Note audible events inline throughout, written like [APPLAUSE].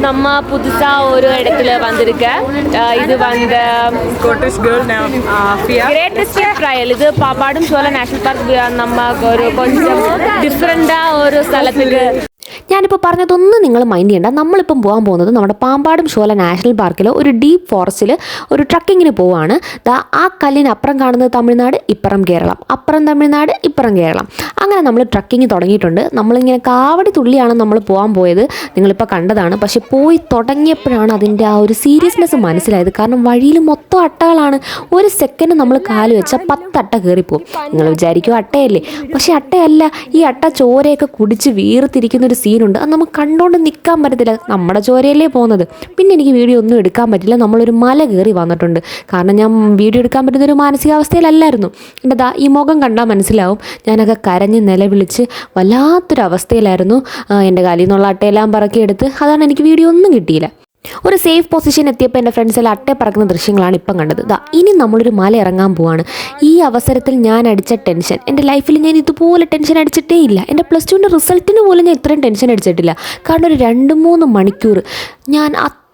நம்ம புதுசாக ஒரு இடத்துல வந்திருக்க. இது வந்த கிரேட்டஸ்ட் ட்ரையல் இது பாப்பாடும் சோழ நேஷனல் பார்க் நம்ம ஒரு கொஞ்சம் டிஃப்ரெண்டாக ஒரு ஸ்தலத்துக்கு ഞാനിപ്പോൾ പറഞ്ഞതൊന്നും നിങ്ങൾ മൈൻഡ് ചെയ്യേണ്ട. നമ്മളിപ്പം പോകാൻ പോകുന്നത് നമ്മുടെ പാമ്പാടും ഷോല നാഷണൽ പാർക്കിൽ ഒരു ഡീപ്പ് ഫോറസ്റ്റിൽ ഒരു ട്രക്കിങ്ങിന് പോവാണ്. ദാ ആ കല്ലിന് അപ്പുറം കാണുന്നത് തമിഴ്നാട് ഇപ്പുറം കേരളം. അപ്പുറം തമിഴ്നാട് ഇപ്പുറം കേരളം. അങ്ങനെ നമ്മൾ ട്രക്കിങ് തുടങ്ങിയിട്ടുണ്ട്. നമ്മളിങ്ങനെ കാവടി തുള്ളിയാണ് നമ്മൾ പോകാൻ പോയത്. നിങ്ങളിപ്പോൾ കണ്ടതാണ്. പക്ഷേ പോയി തുടങ്ങിയപ്പോഴാണ് അതിന്റെ ആ ഒരു സീരിയസ്നെസ് മനസ്സിലായത്. കാരണം വഴിയിൽ മൊത്തം അട്ടകളാണ്. ഒരു സെക്കൻഡ് നമ്മൾ കാൽ വെച്ചാൽ പത്തട്ട കയറിപ്പോവും നിങ്ങൾ വിചാരിക്കും അട്ടയല്ലേ? പക്ഷേ അട്ടയല്ല. ഈ അട്ട ചോരയൊക്കെ കുടിച്ച് വീർത്തിരിക്കുന്ന ഒരു സീനുണ്ട് അത് നമുക്ക് കണ്ടുകൊണ്ട് നിൽക്കാൻ പറ്റത്തില്ല. നമ്മുടെ ചോരയല്ലേ പോകുന്നത്. പിന്നെ എനിക്ക് വീഡിയോ ഒന്നും എടുക്കാൻ പറ്റില്ല. നമ്മളൊരു മല കയറി വന്നിട്ടുണ്ട്. കാരണം ഞാൻ വീഡിയോ എടുക്കാൻ പറ്റുന്ന ഒരു മാനസികാവസ്ഥയിലല്ലായിരുന്നു. എന്റെ ദാ ഈ മുഖം കണ്ടാൽ മനസ്സിലാവും. ഞാനൊക്കെ കരഞ്ഞ് നിലവിളിച്ച് വല്ലാത്തൊരവസ്ഥയിലായിരുന്നു എന്റെ കാലിൽ നിന്നുള്ള അട്ടയെല്ലാം പറക്കിയെടുത്ത്. അതാണ് എനിക്ക് വീഡിയോ ഒന്നും കിട്ടിയില്ല. ഒരു സേഫ് പൊസിഷൻ എത്തിയപ്പോൾ എന്റെ ഫ്രണ്ട്സെല്ലാം അട്ടേ പറക്കുന്ന ദൃശ്യങ്ങളാണ് ഇപ്പം കണ്ടത്. ദാ ഇനി നമ്മളൊരു മല ഇറങ്ങാൻ പോവാണ്. ഈ അവസരത്തിൽ ഞാൻ അടിച്ച ടെൻഷൻ എന്റെ ലൈഫിൽ ഞാൻ ഇതുപോലെ ടെൻഷൻ അടിച്ചിട്ടേ ഇല്ല. എന്റെ പ്ലസ് ടുവിന്റെ റിസൾട്ടിന് പോലും ഞാൻ ഇത്രയും ടെൻഷൻ അടിച്ചിട്ടില്ല. കാരണം ഒരു രണ്ട് മൂന്ന് മണിക്കൂർ ഞാൻ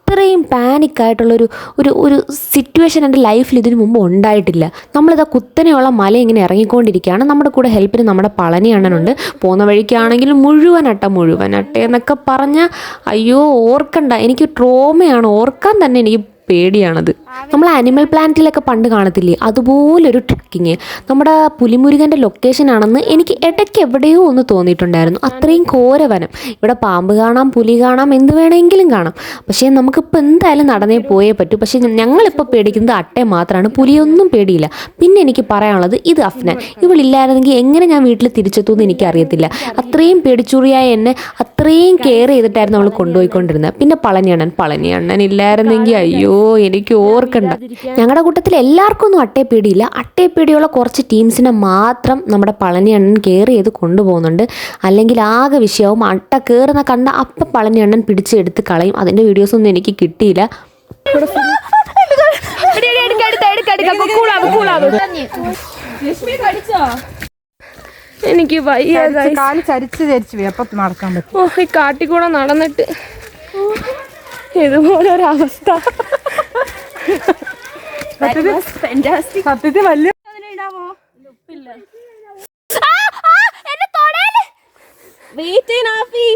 അത്രയും പാനിക്കായിട്ടുള്ളൊരു ഒരു ഒരു സിറ്റുവേഷൻ എന്റെ ലൈഫിൽ ഇതിനു മുമ്പ് ഉണ്ടായിട്ടില്ല. നമ്മളിതാ കുത്തനെയുള്ള മല ഇങ്ങനെ ഇറങ്ങിക്കൊണ്ടിരിക്കുകയാണ്. നമ്മുടെ കൂടെ ഹെൽപ്പിന് നമ്മുടെ പളനി അണ്ണനുണ്ട്. പോകുന്ന വഴിക്കാണെങ്കിൽ മുഴുവൻ അട്ട മുഴുവൻ അട്ട എന്നൊക്കെ പറഞ്ഞാൽ അയ്യോ ഓർക്കണ്ട. എനിക്ക് ട്രോമയാണ് ഓർക്കാൻ തന്നെ എനിക്ക് പേടിയാണത്. നമ്മൾ ആനിമൽ പ്ലാനറ്റിലൊക്കെ പണ്ട് കാണത്തില്ലേ? അതുപോലൊരു ട്രക്കിങ് നമ്മുടെ പുലിമുരുകന്റെ ലൊക്കേഷൻ ആണെന്ന് എനിക്ക് ഇടയ്ക്ക് എവിടെയോ ഒന്ന് തോന്നിയിട്ടുണ്ടായിരുന്നു. അത്രയും കോരവനം ഇവിടെ പാമ്പ് കാണാം പുലി കാണാം എന്ത് വേണമെങ്കിലും കാണാം. പക്ഷേ നമുക്കിപ്പോൾ എന്തായാലും നടന്നേ പോയേ പറ്റൂ. പക്ഷേ ഞങ്ങളിപ്പോൾ പേടിക്കുന്നത് അട്ടയെ മാത്രമാണ് പുലിയൊന്നും പേടിയില്ല. പിന്നെ എനിക്ക് പറയാനുള്ളത് ഇത് അഫ്നാൻ. ഇവളില്ലായിരുന്നെങ്കിൽ എങ്ങനെ ഞാൻ വീട്ടിൽ തിരിച്ചെത്തു എന്ന് എനിക്കറിയത്തില്ല. അത്രയും പേടിച്ചുറിയായ എന്നെ അത്രയും കെയർ ചെയ്തിട്ടായിരുന്നു അവൾ കൊണ്ടുപോയിക്കൊണ്ടിരുന്നത്. പിന്നെ പളനിയണ്ണൻ. പളനിയണ്ണൻ ഇല്ലായിരുന്നെങ്കിൽ അയ്യോ എനിക്ക് ഓർക്കണ്ട. ഞങ്ങളുടെ കൂട്ടത്തിൽ എല്ലാവർക്കും ഒന്നും അട്ടേപ്പേടിയില്ല പേടിയില്ല അട്ടേ പേടിയുള്ള കുറച്ച് ടീംസിനെ മാത്രം നമ്മുടെ പളനിയണ്ണൻ കെയർ ചെയ്ത് കൊണ്ടുപോകുന്നുണ്ട്. അല്ലെങ്കിൽ ആകെ വിഷയവും അട്ട കയറുന്ന കണ്ട അപ്പം പളനിയണ്ണൻ പിടിച്ചെടുത്ത് കളയും. അതിന്റെ വീഡിയോസൊന്നും എനിക്ക് കിട്ടിയില്ല. എനിക്ക് വയ്യാതായി. കാൽ ചരിച്ച് ചരിച്ച് പോയി അപ്പൊ നടക്കാൻ പറ്റും. ഓ ഈ കാട്ടിക്കൂടെ നടന്നിട്ട് ഇതുപോലെ ഒരവസ്ഥ അവസ്ഥ [LAUGHS] സത്യത്തിൽ വലിയ വെയിറ്റ് ആഫി